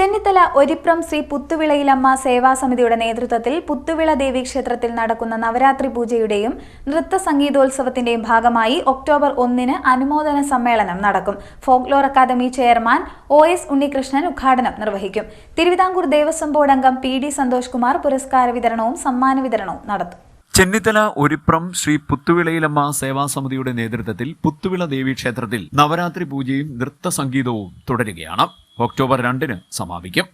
ചെന്നിത്തല ഒരിപ്രം ശ്രീ പുത്തുവിളയിലമ്മ സേവാ സമിതിയുടെ നേതൃത്വത്തിൽ പുത്തുവിള ദേവി ക്ഷേത്രത്തിൽ നടക്കുന്ന നവരാത്രി പൂജയുടെയും നൃത്ത സംഗീതോത്സവത്തിന്റെയും ഭാഗമായി ഒക്ടോബർ ഒന്നിന് അനുമോദന സമ്മേളനം നടക്കും. Folklore academy chairman O S Unnikrishnan ഉദ്ഘാടനം നിർവഹിക്കും. തിരുവിതാംകൂർ ദേവസ്വം ബോർഡ് അംഗം പി ഡി സന്തോഷ് കുമാർ പുരസ്കാര വിതരണവും സമ്മാന വിതരണവും നടത്തും. ചെന്നിത്തല ഒരിപ്രം ശ്രീ പുത്തുവിളയിലമ്മ സേവാ സമിതിയുടെ നേതൃത്വത്തിൽ പുത്തുവിള ദേവി ക്ഷേത്രത്തിൽ നവരാത്രി പൂജയും നൃത്ത സംഗീതവും തുടരുകയാണ്. ഒക്ടോബർ രണ്ടിന് സമാപിക്കും.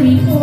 mi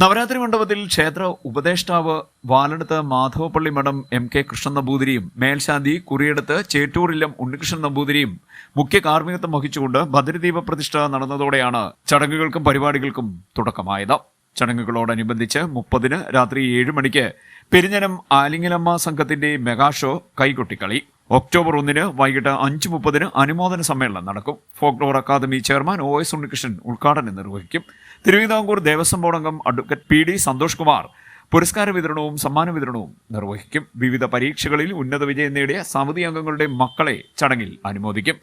നവരാത്രി മണ്ഡപത്തിൽ ക്ഷേത്ര ഉപദേഷ്ടാവ് വാലടത്ത് മാധവപ്പള്ളി മഠം എം കെ കൃഷ്ണൻ നമ്പൂതിരിയും മേൽശാന്തി കുറിയടത്ത് ചേറ്റൂരില്ലം ഉണ്ണികൃഷ്ണൻ നമ്പൂതിരിയും മുഖ്യ കാർമ്മികത്വം വഹിച്ചുകൊണ്ട് ഭദ്രദീപ പ്രതിഷ്ഠ നടന്നതോടെയാണ് ചടങ്ങുകൾക്കും പരിപാടികൾക്കും തുടക്കമായത്. ചടങ്ങുകളോടനുബന്ധിച്ച് മുപ്പതിന് രാത്രി ഏഴ് മണിക്ക് പെരിഞ്ഞനം ആലിങ്ങലമ്മ സംഘത്തിന്റെ മെഗാ ഷോ കൈകൊട്ടിക്കളി. ഒക്ടോബർ ഒന്നിന് വൈകിട്ട് അഞ്ച് മുപ്പതിന് അനുമോദന സമ്മേളനം നടക്കും. Folklore academy chairman O S Unnikrishnan ഉദ്ഘാടനം നിർവഹിക്കും. തിരുവിതാംകൂർ ദേവസ്വം ബോർഡ് അംഗം advocate P D Santhosh Kumar പുരസ്കാര വിതരണവും സമ്മാന വിതരണവും നിർവഹിക്കും. വിവിധ പരീക്ഷകളിൽ ഉന്നത വിജയം നേടിയ സമിതി അംഗങ്ങളുടെ മക്കളെ ചടങ്ങിൽ അനുമോദിക്കും.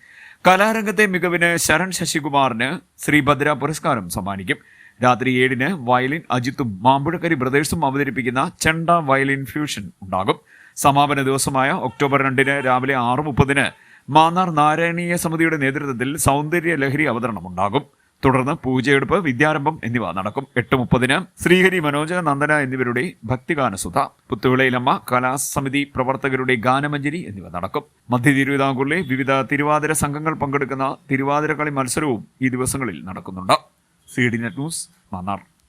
കലാരംഗത്തെ മികവിന് ശരൺ ശശികുമാറിന് ശ്രീഭദ്ര പുരസ്കാരം സമ്മാനിക്കും. രാത്രി ഏഴിന് വയലിൻ അജിത്തും മാമ്പുഴക്കരി ബ്രദേഴ്സും അവതരിപ്പിക്കുന്ന ചെണ്ട വയലിൻ ഫ്യൂഷൻ ഉണ്ടാകും. സമാപന ദിവസമായ ഒക്ടോബർ രണ്ടിന് രാവിലെ ആറ് മുപ്പതിന് മാന്നാർ നാരായണീയ സമിതിയുടെ നേതൃത്വത്തിൽ സൗന്ദര്യ ലഹരി അവതരണം ഉണ്ടാകും. തുടർന്ന് പൂജയെടുപ്പ് വിദ്യാരംഭം എന്നിവ നടക്കും. എട്ട് മുപ്പതിന് ശ്രീഹരി മനോജ നന്ദന എന്നിവരുടെ ഭക്തിഗാനസുധ പുത്തുവിളയിലമ്മ കലാസമിതി പ്രവർത്തകരുടെ ഗാനമഞ്ജരി എന്നിവ നടക്കും. മധ്യ തിരുവിതാംകൂറിലെ വിവിധ തിരുവാതിര സംഘങ്ങൾ പങ്കെടുക്കുന്ന തിരുവാതിര കളി മത്സരവും ഈ ദിവസങ്ങളിൽ നടക്കുന്നുണ്ട്. C D net news Mannar.